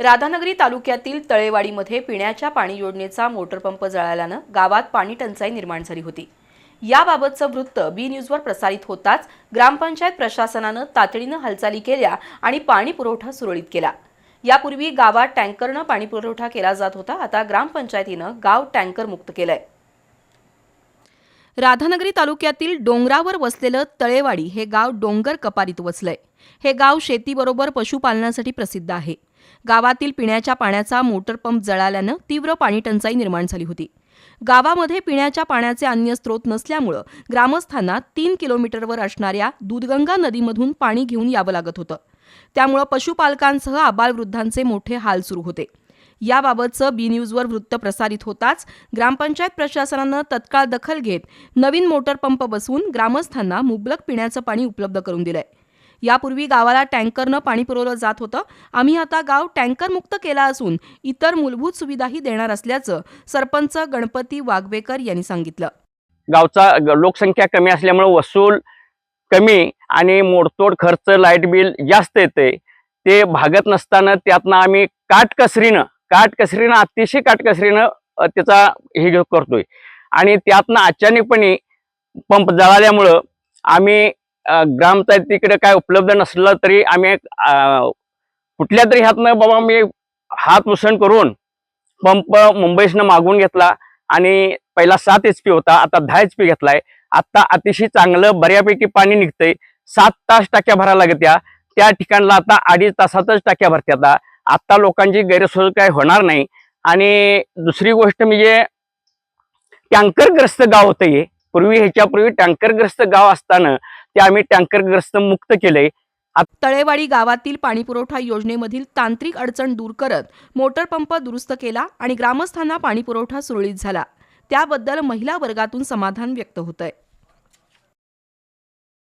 राधानगरी तालुक्यातील तळेवाडीमध्ये पिण्याच्या पाणी योजनेचा मोटरपंप जळाल्यानं गावात पाणी टंचाई निर्माण झाली होती. याबाबतचं वृत्त बी न्यूजवर प्रसारित होताच ग्रामपंचायत प्रशासनानं तातडीनं हालचाली केल्या आणि पाणी पुरवठा सुरळीत केला. यापूर्वी गावात टँकरनं पाणी पुरवठा केला जात होता आता ग्रामपंचायतीनं गाव टँकर मुक्त केलंय. राधानगरी तालुक्यातील डोंगरावर वसलेलं तळेवाडी हे गाव डोंगर कपारीत वसलंय. हे गाव शेतीबरोबर पशुपालनासाठी प्रसिद्ध आहे. गावातील पिण्याच्या पाण्याचा मोटर पंप जळाल्यानं तीव्र पाणी टंचाई निर्माण झाली होती. गावामध्ये पिण्याच्या पाण्याचे अन्य स्रोत नसल्यामुळं ग्रामस्थांना तीन किलोमीटरवर असणाऱ्या दूधगंगा नदीमधून पाणी घेऊन यावं लागत होतं. त्यामुळं पशुपालकांसह आबालवृद्धांचे मोठे हाल सुरू होते. याबाबतचं बी न्यूजवर वृत्त प्रसारित होताच ग्रामपंचायत प्रशासनानं तत्काळ दखल घेत नवीन मोटर पंप बसवून ग्रामस्थांना मुबलक पिण्याचं पाणी उपलब्ध करून दिलंय. यापूर्वी गावाला टँकरनं पाणी पुरवलं जात होतं. आम्ही आता गाव टँकर मुक्त केला असून इतर मूलभूत सुविधाही देणार असल्याचं सरपंच गणपती वाघवेकर यांनी सांगितलं. गावचा लोकसंख्या कमी असल्यामुळे वसूल कमी आणि मोडतोड खर्च लाइट बिल जास्त येते. ते भागत नसताना त्यातनं आम्ही काटकसरीनं काटकसरीनं अतिशय काटकसरीनं त्याचा हे करतोय. आणि त्यातनं अचानकपणे पंप जळाल्यामुळं आम्ही ग्रामपंचायतीकडे काय उपलब्ध नसलं तरी आम्ही कुठल्या तरी ह्यातनं बाबा मी हात उसण करून पंप मुंबईसनं मागून घेतला आणि पहिला सात एच पी होता आता दहा एच पी घेतलाय. आता अतिशय चांगलं बऱ्यापैकी पाणी निघतंय. सात तास टाक्या भरायला लागत्या त्या ठिकाणला आता अडीच तासातच टाक्या भरत्या आता. आत्ता लोकांची गैरसोय काय होणार नाही. आणि दुसरी गोष्ट म्हणजे टँकरग्रस्त गाव होतं हे. पूर्वी ह्याच्यापूर्वी टँकरग्रस्त गाव असताना ते आम्ही टँकरग्रस्त मुक्त केले तळेवाडी गावातील पाणीपुरवठा योजनेमधील तांत्रिक अडचण दूर करत मोटर पंप दुरुस्त केला आणि ग्रामस्थांना पाणीपुरवठा सुरळीत झाला. त्याबद्दल महिला वर्गातून समाधान व्यक्त होत आहे